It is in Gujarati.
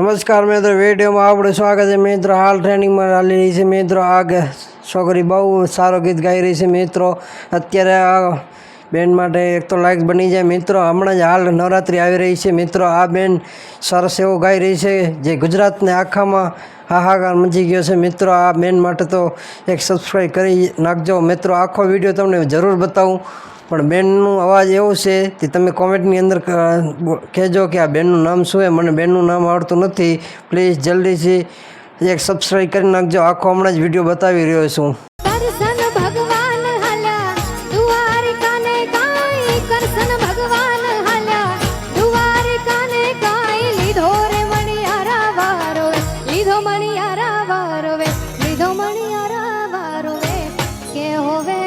નમસ્કાર મિત્રો, વિડીયોમાં આપણું સ્વાગત છે. મિત્રો, હાલ ટ્રેનિંગમાં ચાલી રહી છે. મિત્રો આ છોકરી બહુ સારો ગીત ગાઈ રહી છે. મિત્રો, અત્યારે આ બેન માટે એક તો લાયક બની જાય. મિત્રો, હમણાં જ હાલ નવરાત્રિ આવી રહી છે. મિત્રો, આ બેન સરસ એવું ગાઈ રહી છે, જે ગુજરાતને આખામાં હાહાકાર મચી ગયો છે. મિત્રો, આ બેન માટે તો એક સબસ્ક્રાઈબ કરી નાખજો. મિત્રો, આખો વીડિયો તમને જરૂર બતાવું. પણ બેનનું અવાજ એવો છે કે તમે કોમેન્ટની અંદર કહેજો કે આ બેનનું નામ શું છે મને બેનનું નામ આવડતું નથી. પ્લીઝ જલ્દીથી એક સબસ્ક્રાઈબ કરી નાખજો. આખો હમણાં જ વીડિયો બતાવી રહ્યો છું. મણિયારા વારો વે. લીધો મણિયારા વારો વે. કે હોવે